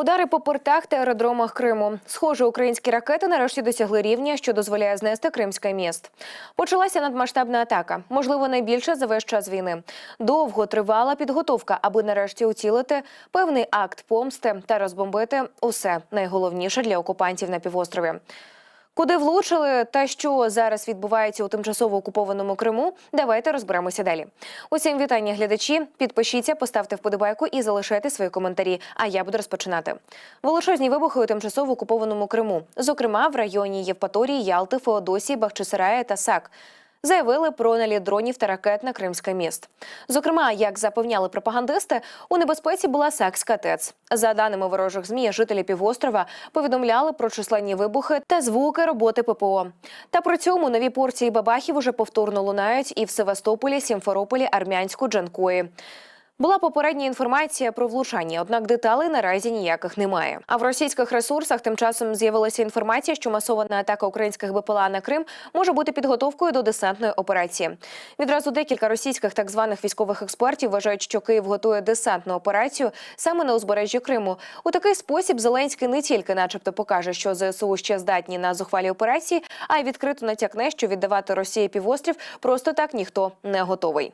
Удари по портах та аеродромах Криму. Схоже, українські ракети нарешті досягли рівня, що дозволяє знести Кримське міст. Почалася надмасштабна атака, можливо, найбільша за весь час війни. Довго тривала підготовка, аби нарешті уцілити певний акт помсти та розбомбити усе найголовніше для окупантів на півострові. Куди влучили та що зараз відбувається у тимчасово окупованому Криму? Давайте розберемося далі. Усім вітання, глядачі. Підпишіться, поставте вподобайку і залишайте свої коментарі. А я буду розпочинати. Величезні вибухи у тимчасово окупованому Криму, зокрема в районі Євпаторії, Ялти, Феодосії, Бахчисарая та САК. Заявили про наліт дронів та ракет на Кримське міст. Зокрема, як запевняли пропагандисти, у небезпеці була секс-катець. За даними ворожих змі, жителі півострова повідомляли про численні вибухи та звуки роботи ППО. Та при цьому нові порції бабахів уже повторно лунають і в Севастополі, Сімферополі, Армянську, Джанкої. Була попередня інформація про влучання, однак деталей наразі ніяких немає. А в російських ресурсах тим часом з'явилася інформація, що масована атака українських БПЛА на Крим може бути підготовкою до десантної операції. Відразу декілька російських так званих військових експертів вважають, що Київ готує десантну операцію саме на узбережжі Криму. У такий спосіб Зеленський не тільки, начебто, покаже, що ЗСУ ще здатні на зухвалі операції, а й відкрито натякне, що віддавати Росії півострів просто так ніхто не готовий.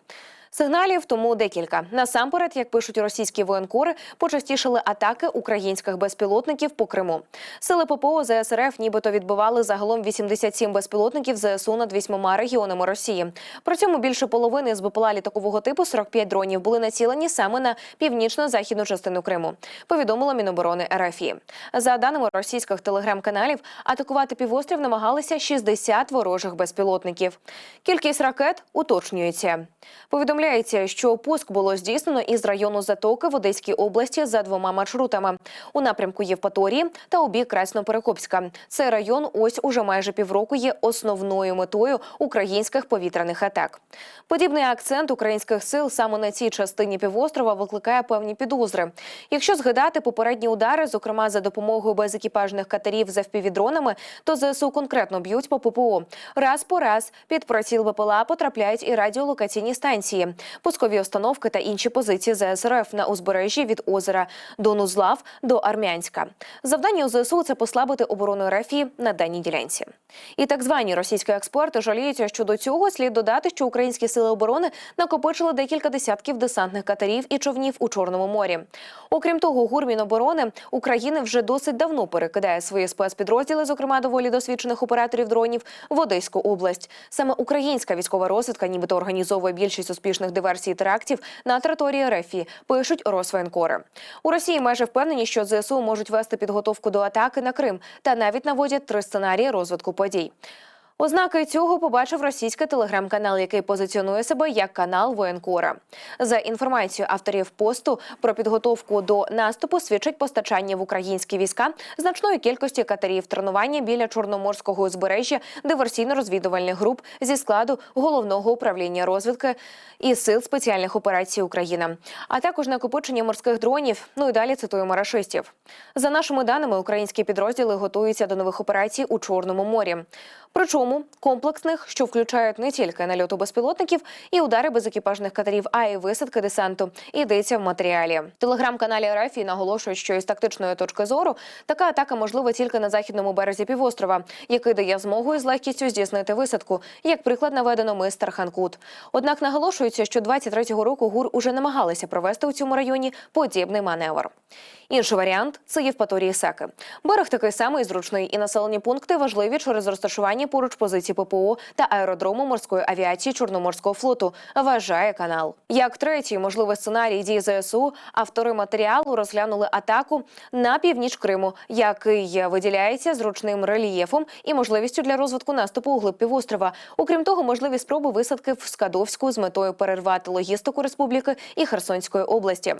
Сигналів тому декілька. Насамперед, як пишуть російські воєнкори, почастішали атаки українських безпілотників по Криму. Сили ППО ЗСРФ нібито відбивали загалом 87 безпілотників ЗСУ над вісьмома регіонами Росії. При цьому більше половини з БПЛА літакового типу 45 дронів були націлені саме на північно-західну частину Криму. Повідомило Міноборони РФІ. За даними російських телеграм-каналів, атакувати півострів намагалися 60 ворожих безпілотників. Кількість ракет уточнюється. Повідомляється, що пуск було здійснено із району Затоки в Одеській області за двома маршрутами у напрямку Євпаторії та у бік Красноперекопська. Цей район ось уже майже півроку є основною метою українських повітряних атак. Подібний акцент українських сил саме на цій частині півострова викликає певні підозри. Якщо згадати попередні удари, зокрема за допомогою безекіпажних катерів за впівдронами, то ЗСУ конкретно б'ють по ППО. Раз по раз під приціл БПЛА потрапляють і радіолокаційні станції, пускові установки та інші позиції ЗСРФ на узбережжі від озера Донузлав до Армянська. Завдання у ЗСУ це послабити оборону РФІ на даній ділянці. І так звані російські експерти жаліються, що до цього слід додати, що українські сили оборони накопичили декілька десятків десантних катерів і човнів у Чорному морі. Окрім того, ГУР Міноборони України вже досить давно перекидає свої спецпідрозділи, зокрема доволі досвідчених операторів дронів, в Одеську область. Саме українська військова розвідка, нібито організовує більшість успішних диверсій і терактів на території РФ, пишуть Росвоєнкори. У Росії майже впевнені, що ЗСУ можуть вести підготовку до атаки на Крим та навіть наводять три сценарії розвитку подій. Ознаки цього побачив російський телеграм-канал, який позиціонує себе як канал воєнкора. За інформацією авторів посту про підготовку до наступу свідчить постачання в українські війська значної кількості катерів тренування біля чорноморського узбережжя диверсійно-розвідувальних груп зі складу головного управління розвідки і сил спеціальних операцій України, а також накопичення морських дронів. Ну і далі цитуємо рашистів. За нашими даними, українські підрозділи готуються до нових операцій у Чорному морі. Причому комплексних, що включають не тільки нальоту безпілотників і удари безекіпажних катерів, а й висадки десанту. Йдеться в матеріалі. Телеграм-каналі РФ наголошують, що із тактичної точки зору така атака можлива тільки на західному березі півострова, який дає змогу із легкістю здійснити висадку. Як приклад наведено мистер Ханкут. Однак наголошується, що 23-го року ГУР уже намагалися провести у цьому районі подібний маневр. Інший варіант це Євпаторії Саки. Берег такий самий зручний, і населені пункти важливі через розташування поруч позицій ППО та аеродрому морської авіації Чорноморського флоту. Вважає канал. Як третій можливий сценарій дій ЗСУ, автори матеріалу розглянули атаку на північ Криму, який виділяється зручним рельєфом і можливістю для розвитку наступу у глиб півострова. Окрім того, можливі спроби висадки в Скадовську з метою перервати логістику республіки і Херсонської області.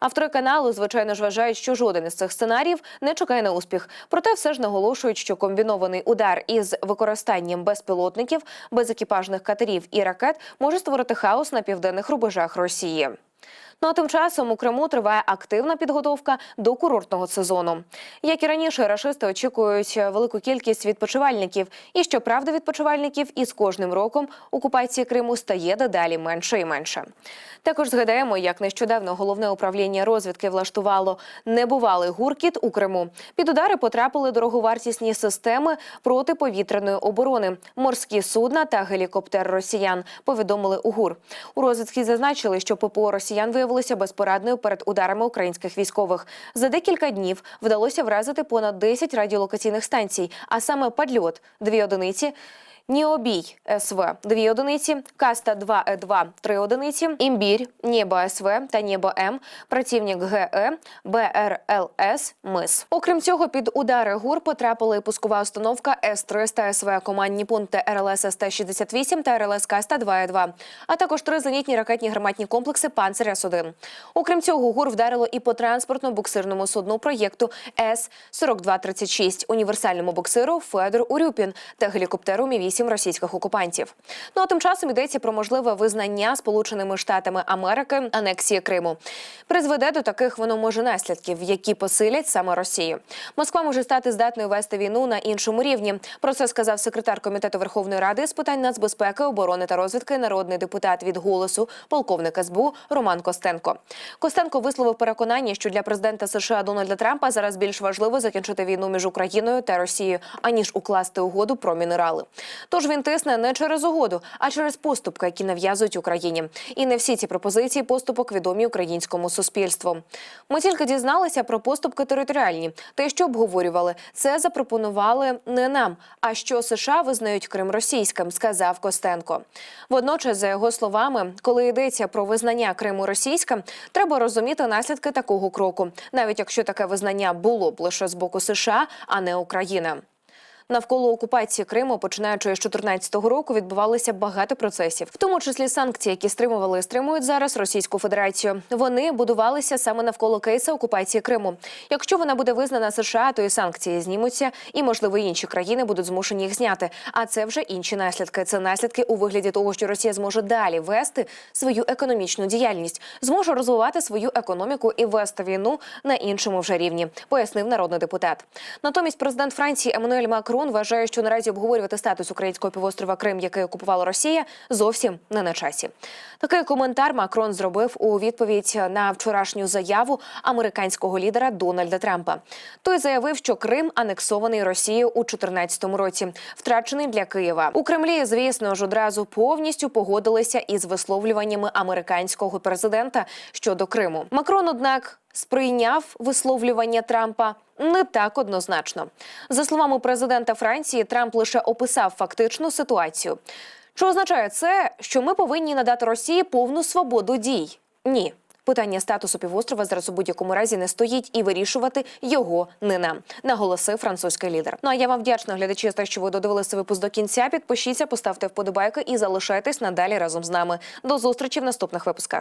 Автори каналу, звичайно ж, вважають, що жоден із цих сценаріїв не чекає на успіх. Проте все ж наголошують, що комбінований удар із використанням безпілотників, безекіпажних катерів і ракет може створити хаос на південних рубежах Росії. Ну а тим часом у Криму триває активна підготовка до курортного сезону. Як і раніше, рашисти очікують велику кількість відпочивальників. І щоправда, відпочивальників із кожним роком окупації Криму стає дедалі менше і менше. Також згадаємо, як нещодавно головне управління розвідки влаштувало небувалий гуркіт у Криму. Під удари потрапили дороговартісні системи протиповітряної оборони, морські судна та гелікоптер росіян. Повідомили у ГУР. У розвідці зазначили, що ППО росіян виявилося безпорадною перед ударами українських військових. За декілька днів вдалося вразити понад 10 радіолокаційних станцій, а саме падльот, дві одиниці. Ніобій СВ – дві одиниці, Каста 2 е 2 три одиниці, імбір, Небо СВ та Небо М, працівник ГЕ, БРЛС, МИС. Окрім цього, під удари ГУР потрапили і пускова установка С-300 СВ, командні пункти РЛС С-68 та РЛС Каста 2 е 2 а також три зенітні ракетні гарматні комплекси Панцер С-1. Окрім цього, ГУР вдарило і по транспортно-буксирному судну проєкту С-4236, універсальному буксиру Федор Урюпін та гелікоптеру Мі-8 російських окупантів. Ну а тим часом йдеться про можливе визнання Сполученими Штатами Америки анексії Криму. Призведе до таких воно може наслідків, які посилять саме Росію. Москва може стати здатною вести війну на іншому рівні. Про це сказав секретар комітету Верховної Ради з питань нацбезпеки, оборони та розвідки, народний депутат від голосу, полковник СБУ Роман Костенко. Костенко висловив переконання, що для президента США Дональда Трампа зараз більш важливо закінчити війну між Україною та Росією, аніж укласти угоду про мінерали. Тож він тисне не через угоду, а через поступки, які нав'язують Україні. І не всі ці пропозиції поступок відомі українському суспільству. Ми тільки дізналися про поступки територіальні. Те, що обговорювали, це запропонували не нам. А що США визнають Крим російським, сказав Костенко. Водночас, за його словами, коли йдеться про визнання Криму російським, треба розуміти наслідки такого кроку, навіть якщо таке визнання було б лише з боку США, а не Україна. Навколо окупації Криму, починаючи з 2014 року, відбувалося багато процесів, в тому числі санкції, які стримували і стримують зараз Російську Федерацію. Вони будувалися саме навколо кейса окупації Криму. Якщо вона буде визнана США, то і санкції знімуться, і можливо інші країни будуть змушені їх зняти. А це вже інші наслідки. Це наслідки у вигляді того, що Росія зможе далі вести свою економічну діяльність, зможе розвивати свою економіку і вести війну на іншому вже рівні, пояснив народний депутат. Натомість президент Франції Еммануель Макрон вважає, що наразі обговорювати статус українського півострова Крим, який окупувала Росія, зовсім не на часі. Такий коментар Макрон зробив у відповідь на вчорашню заяву американського лідера Дональда Трампа. Той заявив, що Крим анексований Росією у 2014 році, втрачений для Києва. У Кремлі, звісно ж, одразу повністю погодилися із висловлюваннями американського президента щодо Криму. Макрон, однак. Сприйняв висловлювання Трампа не так однозначно. За словами президента Франції, Трамп лише описав фактичну ситуацію. Чи означає це, що ми повинні надати Росії повну свободу дій? Ні. Питання статусу півострова зараз у будь-якому разі не стоїть і вирішувати його не нам, наголосив французький лідер. Ну а я вам вдячна глядачі за те, що ви додивилися випуск до кінця. Підпишіться, поставте вподобайки і залишайтесь надалі разом з нами. До зустрічі в наступних випусках.